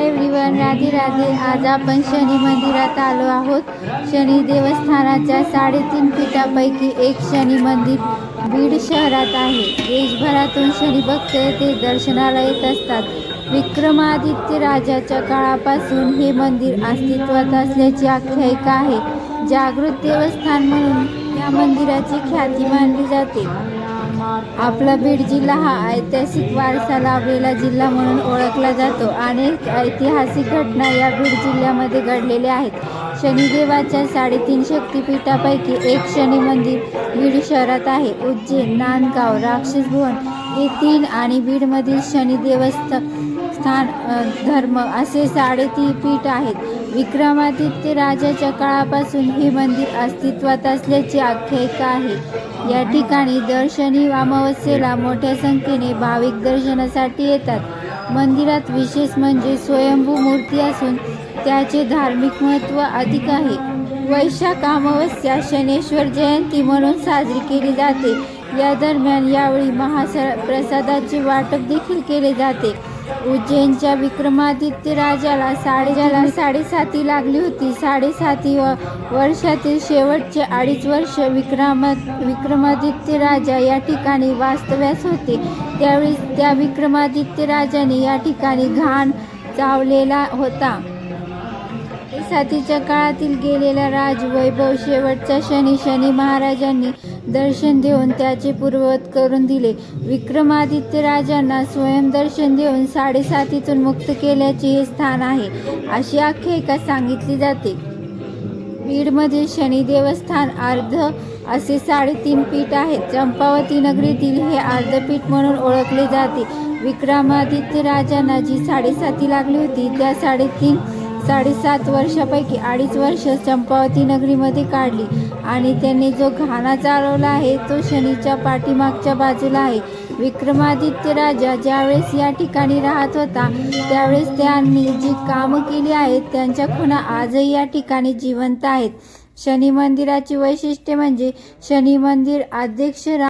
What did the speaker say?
Hi everyone Radhe Radhe. आज आपण शनी मंदिरात आलो आहोत. शनी देवस्थानाच्या साडेतीन पीठापैकी एक शनी मंदिर बीड शहरात आहे. देशभरातून शनी भक्त येथे दर्शनाला येत असतात. विक्रमादित्य राजाच्या काळापासून हे मंदिर अस्तित्वात असल्याची आख्यायिका आहे. जागृत देवस्थान म्हणून या मंदिराची ख्याती मानली जाते. आपला बीड जिल्हा हा ऐतिहासिक वारसा लाभलेला जिल्हा म्हणून ओळखला जातो अनेक ऐतिहासिक घटना या बीड जिल्ह्यामध्ये घडलेल्या आहेत. शनिदेवाच्या साडेतीन शक्तिपीठापैकी एक शनी मंदिर बीड शहरात आहे. उज्जैन नांदगाव राक्षसभुवन हे तीन आणि बीडमधील शनिदेवस्थ स्थान धर्म असे साडेतीन पीठ आहेत. विक्रमादित्य राजाच्या काळापासून हे मंदिर अस्तित्वात असल्याची आख्यायिका आहे. या ठिकाणी दर शनी अमावस्येला मोठ्या संख्येने भाविक दर्शनासाठी येतात. मंदिरात विशेष म्हणजे स्वयंभू मूर्ती असून त्याचे धार्मिक महत्त्व अधिक आहे. वैशाख अमावस्या शनेश्वर जयंती म्हणून साजरी केली जाते. या दरम्यान यावेळी महासर प्रसादाचे वाटप देखील केले जाते. उज्जैनच्या विक्रमादित्य राजाला साडेजाला साडेसाती लागली होती. साडेसाती व वर्षातील शेवटचे अडीच वर्ष विक्रमा विक्रमादित्य राजा या ठिकाणी वास्तव्यास होते. त्यावेळी त्या विक्रमादित्य राजाने या ठिकाणी घाण चावलेला होता. साथीच्या काळातील गेलेला राज वैभव शेवटच्या शनी शनी महाराजांनी दर्शन देऊन त्याचे पूर्ववत करून दिले. विक्रमादित्य राजांना स्वयंदर्शन देऊन साडेसातीतून मुक्त केल्याचे हे स्थान आहे अशी आख्यायिका सांगितली जाते. बीडमध्ये शनी देवस्थान अर्ध असे साडेतीन पीठ आहेत. चंपावती नगरीतील हे अर्धपीठ म्हणून ओळखले जाते. विक्रमादित्य राजांना जी साडेसाती लागली होती त्या साडेतीन साडेसात वर्षापैकी अडीच वर्ष चंपावती नगरीमध्ये काढली आणि त्यांनी जो घाणा चालवला आहे तो शनीच्या पाठीमागच्या बाजूला आहे. विक्रमादित्य राजा ज्यावेळेस या ठिकाणी राहत होता त्यावेळेस त्यांनी जी कामं केली आहेत त्यांच्या खुणा आजही या ठिकाणी जिवंत आहेत. शनी मंदिराची वैशिष्ट्ये म्हणजे शनी मंदिर अध्यक्ष